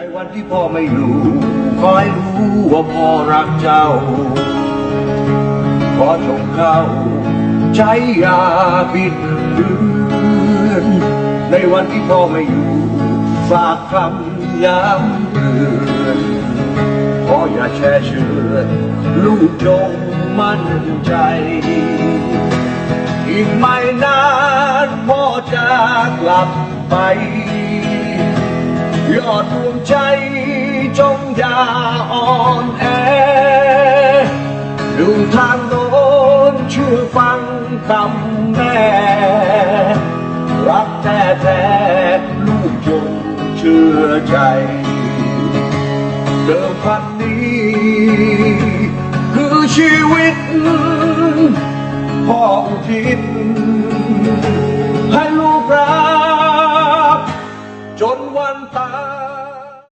ในวันที่พ่อไม่อยู่ขอให้รู้ว่าพ่อรักเจ้า ขอจงเข้าใจยาบิดเบือนในวันที่พ่อไม่อยู่ฝากคำย้ำเตือนขออย่าแช่เชือลูกจงมั่นใจ อีกไม่นานพ่อจะกลับไป อดดวงใจจงอย่าอ่อนแอดูทางโน้นเชื่อฟังคำแม่ รักแท้แท้ลูกจงเชื่อใจ เดิมพันนี้ คือชีวิตพ่ออุทิศ one time.